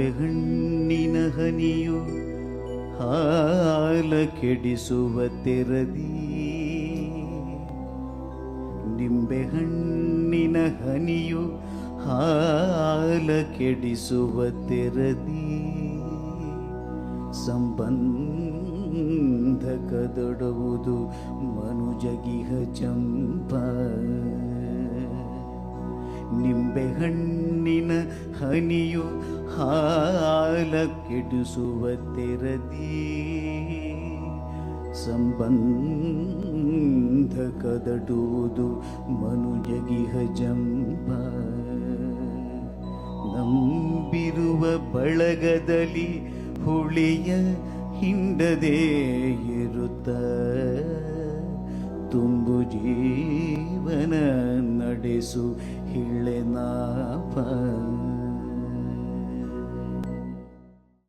ನಿಂಬೆಹಣ್ಣಿನ ಹನಿಯು ಹಾಲ ಕೆಡಿಸುವ ತೆರದಿ. ನಿಂಬೆಹಣ್ಣಿನ ಹನಿಯು ಹಾಲ ಕೆಡಿಸುವ ತೆರದಿ. ಸಂಬಂಧ ಕದಡುವುದು ಮನುಜಗಿಹ ಚಂಪ ನಿಂಬೆಹಣ್ಣಿನ ಹನಿಯು ಹಾಲ ಕೆಡಿಸುವ ತೆರದಿ. ಸಂಬಂಧ ಕದಡುವುದು ಮನುಜಗಿಹ ಜಂಬ. ನಂಬಿರುವ ಬಳಗದಲ್ಲಿ ಹುಳಿಯ ಹಿಂಡದೇ ಇರುತ್ತ. ತುಂಬು ನಡೆಸು ಹಿಳ್ಳೆನಾಪ